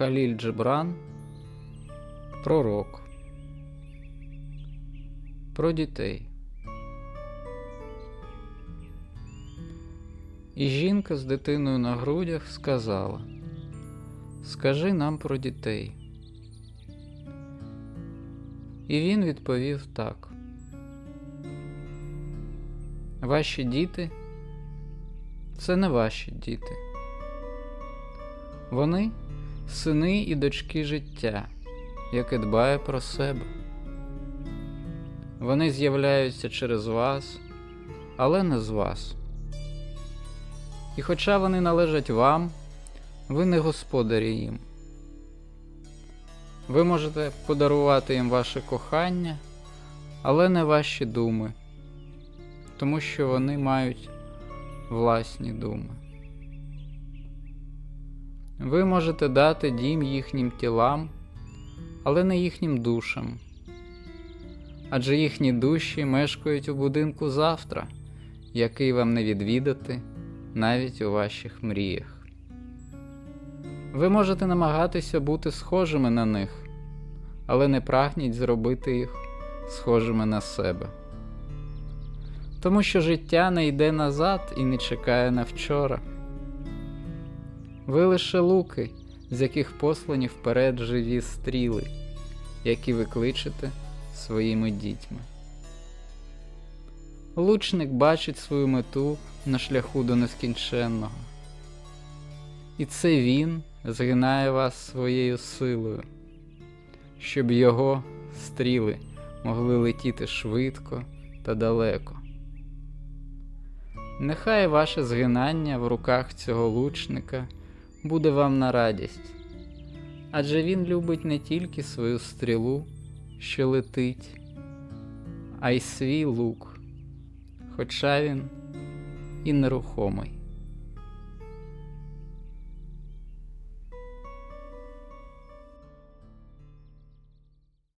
Халіль Джебран Пророк Про дітей. І жінка з дитиною на грудях сказала Скажи нам про дітей. І він відповів так. Ваші діти це не ваші діти. Вони сини і дочки життя, яке дбає про себе. Вони з'являються через вас, але не з вас. І хоча вони належать вам, ви не господарі їм. Ви можете подарувати їм ваше кохання, але не ваші думи, тому що вони мають власні думи. Ви можете дати дім їхнім тілам, але не їхнім душам, адже їхні душі мешкають у будинку завтра, який вам не відвідати навіть у ваших мріях. Ви можете намагатися бути схожими на них, але не прагніть зробити їх схожими на себе. Тому що життя не йде назад і не чекає на вчора. Ви лише луки, з яких послані вперед живі стріли, які ви кличете своїми дітьми. Лучник бачить свою мету на шляху до нескінченного. І це він згинає вас своєю силою, щоб його стріли могли летіти швидко та далеко. Нехай ваше згинання в руках цього лучника буде вам на радість, адже він любить не тільки свою стрілу, що летить, а й свій лук, хоча він і нерухомий.